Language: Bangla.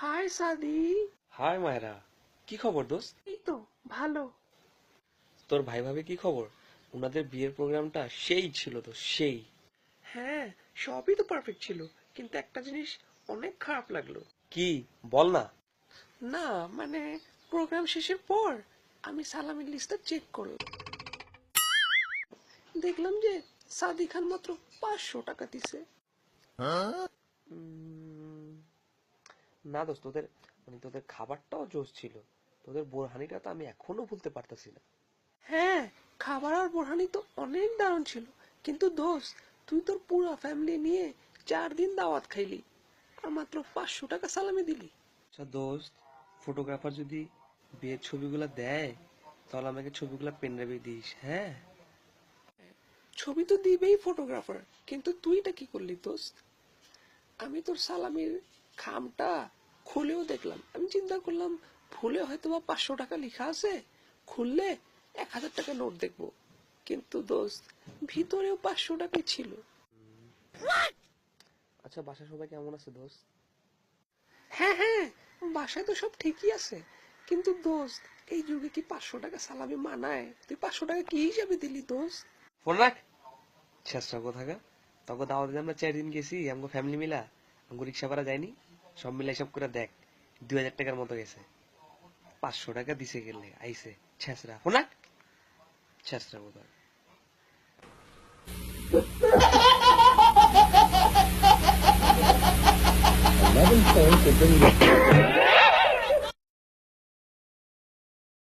হাই সাদি হাই মায়েরা কি খবর দোস্ত? এই তো ভালো। তোর ভাই ভাবে কি খবর? ওনাদের বিয়ের প্রোগ্রামটা সেই ছিল তো সেই। হ্যাঁ সবই তো পারফেক্ট ছিল কিন্তু একটা জিনিস অনেক খারাপ লাগল। কি? বল না। না মানে প্রোগ্রাম শেষের পর আমি সালামের লিস্টটা চেক করলাম। দেখলাম যে সাদি খান মাত্র পাঁচশো টাকা দিছে। উম, না দোস্ত তোদের মানে তোদের খাবারটাও জোশ ছিল। তোদের বোরহানিটা তো আমি এখনও ভুলতে পারতাছি না। হ্যাঁ খাবার আর বোরহানি তো অনেক দারুণ ছিল। কিন্তু দোস্ত তুই তোর পুরো ফ্যামিলি নিয়ে চার দিন দাওয়াত খাইলি আর মাত্র পাঁচশো টাকা সালামি দিলি। আচ্ছা দোস্ত ফটোগ্রাফার যদি বিয়ের ছবিগুলো দেয় তাহলে আমাকে ছবিগুলো পেন ড্রাইভে দিস হ্যাঁ? ছবি তো দিবেই ফটোগ্রাফার কিন্তু তুই তুইটা কি করলি দোস্ত? আমি তোর সালামির খামটা খুলেও দেখলাম। আমি চিন্তা করলাম ভুলে হয়তো বা পাঁচশো টাকা লেখা আছে। খুললে এক হাজার টাকা নোট দেখব। কিন্তু দোস্ত ভিতরেও পাঁচশো টাকাই ছিল। আচ্ছা বাসা সবাই কেমন আছে দোস্ত? হ্যাঁ হ্যাঁ বাসায় তো সব ঠিকই আছে। কিন্তু দোস্ত এই যুগে কি পাঁচশো টাকা সালামি মানায়? তুই পাঁচশো টাকা কি হিসাবে দিলি দোস্ত? ফোন রাখ। কোথাকা তখন দাওয়াতে আমরা চার দিন গেছি আমগো ফ্যামিলি মিলা। আমগো রিক্সা ভাড়া যায়নি। সব মিলে হিসাব করে দেখ দুই হাজার টাকার মতো গেছে। পাঁচশো টাকা দিছে গেলে আইসে ছেঁচড়া। ফোন রাখ বোধ Eleven points have been